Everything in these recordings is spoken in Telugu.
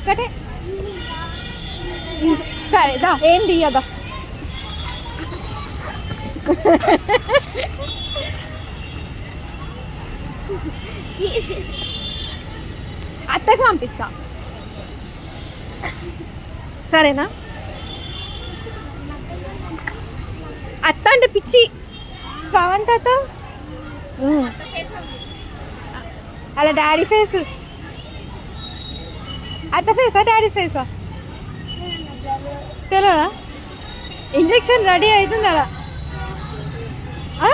ఒకటే సరే దా ఏం తీయదా? అత్తకు పంపిస్తా. సరేనా? అత్త అంటే పిచ్చి శ్రావంత్ అత్త అలా డాడీ ఫేస్. అత్త ఫేసా డాడీ ఫేసా తెలియదా ఇంజెక్షన్ రెడీ అవుతుంది అలా ఆ?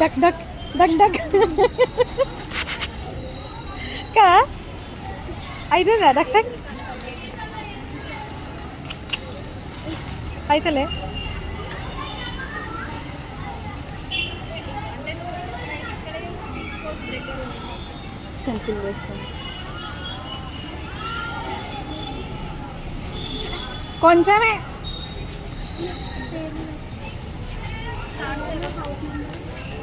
Duck duck duck duck. కా? అవుతుందా డక్ డక్. అయితలే. టెంపుల్ వేస్తాం కొంచెమే.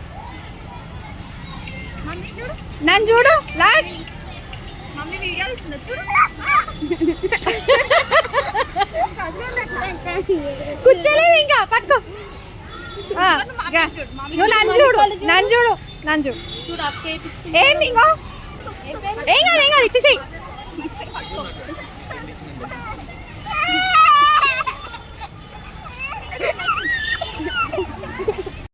నన్ను చూడు లాక్ష్ మమ్మీ వీడియో ఇస్తున్నా చూడు. కూర్చోలేదు ఇంకా పట్టుకో. నువ్వు నన్ను చూడు. నన్ను చూడు నన్ను చూడు. చూడు అక్క వేయించుకుంటా ఏం ఇంకో? ఏం కాదు ఏం కాదు ఇచ్చేసేయి